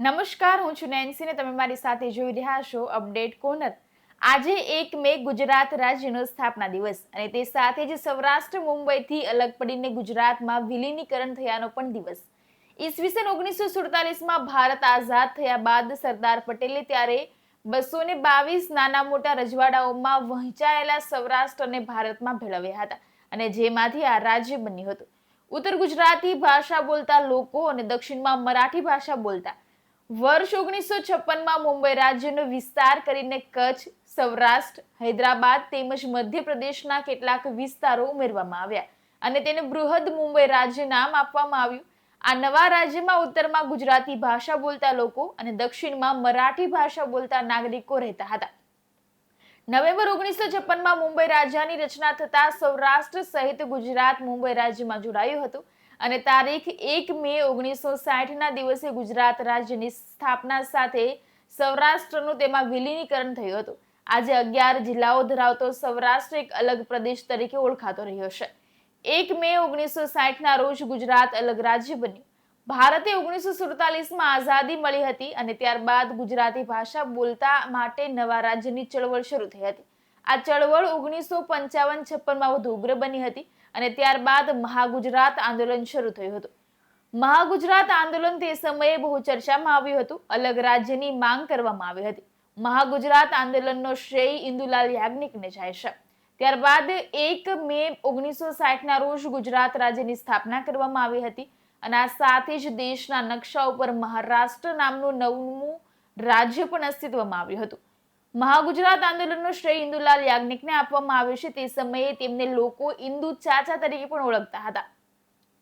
નમસ્કાર, હું છું નેન્સી ને તમે મારી સાથે જોઈ રહ્યા છો અપડેટ કોર્નર. આજે એક મે ગુજરાત રાજ્યનો સ્થાપના દિવસ અને તે સાથે જ સૌરાષ્ટ્ર, મુંબઈથી અલગ પડીને ગુજરાતમાં વિલીનીકરણ થયાનો પણ દિવસ. ઈસવીસન ઓગણીસો સુડતાલીસમાં ભારત આઝાદ થયા બાદ સરદાર પટેલે ત્યારે બસો ને બાવીસ નાના મોટા રજવાડાઓમાં વહેંચાયેલા સૌરાષ્ટ્રને ભારતમાં ભેળવ્યા હતા અને જેમાંથી આ રાજ્ય બન્યું હતું. ઉત્તર ગુજરાતી ભાષા બોલતા લોકો અને દક્ષિણમાં મરાઠી ભાષા બોલતા વર્ષ ઓગણીસો છપ્પનમાં મુંબઈ રાજ્યનો વિસ્તાર કરીને કચ્છ, સૌરાષ્ટ્ર, હૈદરાબાદ તેમજ મધ્યપ્રદેશના કેટલાક વિસ્તારો ઉમેરવામાં આવ્યા અને તેને બૃહદ મુંબઈ રાજ્ય નામ આપવામાં આવ્યું. આ નવા રાજ્યમાં ઉત્તરમાં ગુજરાતી ભાષા બોલતા લોકો અને દક્ષિણમાં મરાઠી ભાષા બોલતા નાગરિકો રહેતા હતા. નવેમ્બર ઓગણીસો છપ્પનમાં મુંબઈ રાજ્યની રચના થતા સૌરાષ્ટ્ર સહિત ગુજરાત મુંબઈ રાજ્યમાં જોડાયું હતું. અને તારીખ એક મે ઓગણીસો સાઠના દિવસે ગુજરાત રાજ્યની સ્થાપના સાથે સૌરાષ્ટ્રનું તેમાં વિલીનીકરણ થયું હતું. આજે અગિયાર જિલ્લાઓ ધરાવતો સૌરાષ્ટ્ર એક અલગ પ્રદેશ તરીકે ઓળખાતો રહ્યો છે. એક મે ઓગણીસો સાઠના રોજ ગુજરાત અલગ રાજ્ય બન્યું. ભારતે ઓગણીસો સુડતાલીસમાં આઝાદી મળી હતી અને ત્યારબાદ ગુજરાતી ભાષા બોલતા માટે નવા રાજ્યની ચળવળ શરૂ થઈ હતી. આ ચળવળ ઓગણીસો પંચાવન છપ્પનમાં વધુ ઉગ્ર બની હતી અને ત્યારબાદ મહાગુજરાત આંદોલન શરૂ થયું હતું. મહાગુજરાત આંદોલન તે સમયે બહુ ચર્ચામાં આવ્યું હતું. અલગ રાજ્યની માંગ કરવામાં આવી હતી. મહાગુજરાત આંદોલનનો શ્રેય ઇન્દુલાલ યાજ્ઞિકને જાય છે. ત્યારબાદ એક મે ઓગણીસો સાઠના રોજ ગુજરાત રાજ્યની સ્થાપના કરવામાં આવી હતી અને આ સાથે જ દેશના નકશા ઉપર મહારાષ્ટ્ર નામનું નવમું રાજ્ય પણ અસ્તિત્વમાં આવ્યું હતું. મહાગુજરાત આંદોલનનો શ્રેય ઇન્દુલાલ યાજ્ઞિકને આપવામાં આવ્યો છે. તે સમયે તેમને લોકો ઇન્દુ ચાચા તરીકે પણ ઓળખતા હતા.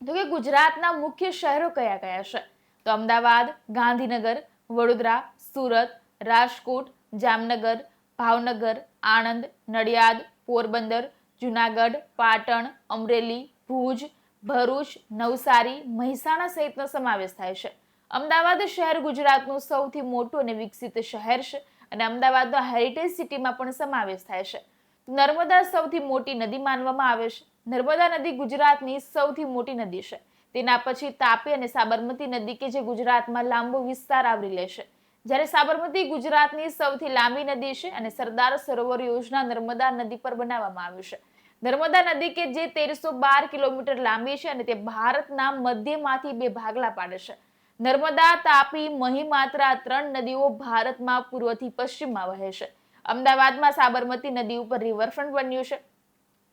તો કે ગુજરાતના મુખ્ય શહેરો કયા કયા છે? તો અમદાવાદ, ગાંધીનગર, વડોદરા, સુરત, રાજકોટ, જામનગર, ભાવનગર, આણંદ, નડિયાદ, પોરબંદર, જુનાગઢ, પાટણ, અમરેલી, ભુજ, ભરૂચ, નવસારી, મહેસાણા સહિતનો સમાવેશ થાય છે. અમદાવાદ શહેર ગુજરાતનું સૌથી મોટું અને વિકસિત શહેર છે. અને અમદાવાદનો હેરિટેજ સિટીમાં પણ સમાવેશ થાય છે. નર્મદા સૌથી મોટી નદી માનવામાં આવે છે. નર્મદા નદી ગુજરાતની સૌથી મોટી નદી છે. તેના પછી તાપી અને સાબરમતી નદી કે જે ગુજરાતમાં લાંબો વિસ્તાર આવરી લે છે. જ્યારે સાબરમતી ગુજરાતની સૌથી લાંબી નદી છે અને સરદાર સરોવર યોજના નર્મદા નદી પર બનાવવામાં આવ્યું છે. નર્મદા નદી કે જે તેરસો બાર કિલોમીટર લાંબી છે અને તે ભારતના મધ્યમાંથી બે ભાગલા પાડે છે. નર્મદા તાપી મહીમાત્ર આ ત્રણ નદીઓ ભારતમાં પૂર્વથી પશ્ચિમમાં વહે છે. અમદાવાદમાં સાબરમતી નદી ઉપર રિવરફ્રન્ટ બન્યું છે.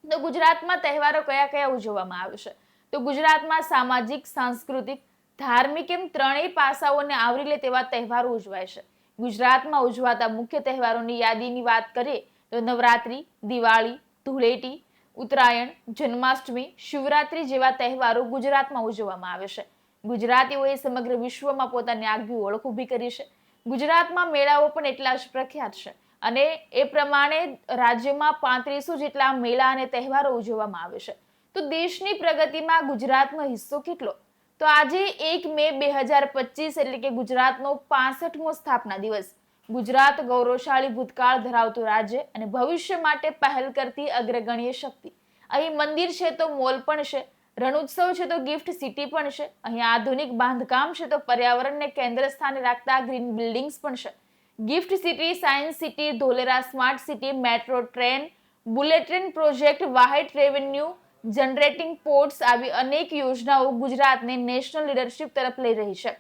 તો ગુજરાતમાં તહેવારો કયા કયા ઉજવવામાં આવે છે? તો ગુજરાતમાં સામાજિક, સાંસ્કૃતિક, ધાર્મિક એમ ત્રણેય પાસાઓને આવરી લે તેવા તહેવારો ઉજવાય છે. ગુજરાતમાં ઉજવાતા મુખ્ય તહેવારોની યાદીની વાત કરીએ તો નવરાત્રી, દિવાળી, ધૂળેટી, ઉત્તરાયણ, જન્માષ્ટમી, શિવરાત્રી જેવા તહેવારો ગુજરાતમાં ઉજવવામાં આવે છે. ગુજરાતીઓએ સમગ્ર વિશ્વમાં પોતાની આગવી ઓળખ ઊભી કરી છે. ગુજરાતમાં મેળાઓ પણ એટલા જ પ્રખ્યાત છે અને એ પ્રમાણે રાજ્યમાં પાંત્રીસો જેટલા મેળા અને તહેવારો ઉજવવામાં આવે છે. તો દેશની પ્રગતિમાં ગુજરાતનો હિસ્સો કેટલો? તો આજે એક મે બે હજાર પચીસ એટલે કે ગુજરાતનો પાસઠમો સ્થાપના દિવસ. ગુજરાત ગૌરવશાળી ભૂતકાળ ધરાવતું રાજ્ય અને ભવિષ્ય માટે પહેલ કરતી અગ્રગણ્ય શક્તિ. અહીં મંદિર છે તો મોલ પણ છે. રણોત્સવ છે તો ગિફ્ટ સિટી પણ છે. અહીંયા આધુનિક બાંધકામ છે તો પર્યાવરણને કેન્દ્ર સ્થાને રાખતા ગ્રીન બિલ્ડિંગ્સ પણ છે. Gift city science city Dholera smart city metro train bullet train project વાહિટ revenue generating ports આવી અનેક યોજનાઓ ગુજરાતને નેશનલ લીડરશિપ તરફ લઈ રહી છે.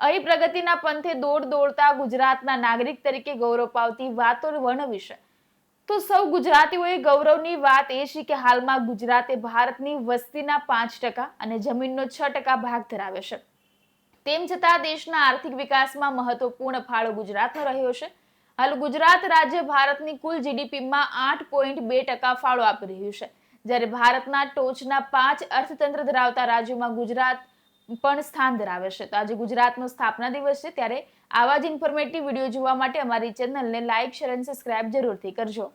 અહીં પ્રગતિના પંથે દોડ દોડતા ગુજરાતના નાગરિક તરીકે ગૌરવ પાવતી વાતો વર્ણવી છે. તો સૌ ગુજરાતીઓએ ગૌરવની વાત એ છે કે હાલમાં ગુજરાતે ભારતની વસ્તીના પાંચ ટકા અને જમીનનો છ ટકા ભાગ ધરાવે છે. તેમ છતાં દેશના આર્થિક વિકાસમાં મહત્વપૂર્ણ ફાળો ગુજરાતનો રહ્યો છે. હાલ ગુજરાત રાજ્ય ભારતની કુલ જીડીપીમાં આઠ પોઈન્ટ બે ટકા ફાળો આપી રહ્યું છે. જ્યારે ભારતના ટોચના પાંચ અર્થતંત્ર ધરાવતા રાજ્યોમાં ગુજરાત પણ સ્થાન ધરાવે છે. તો આજે ગુજરાતનો સ્થાપના દિવસ છે, ત્યારે આવા જ ઇન્ફોર્મેટિવ વીડિયો જોવા માટે અમારી ચેનલને લાઇક શેર અને સબસ્ક્રાઇબ જરૂરથી કરજો.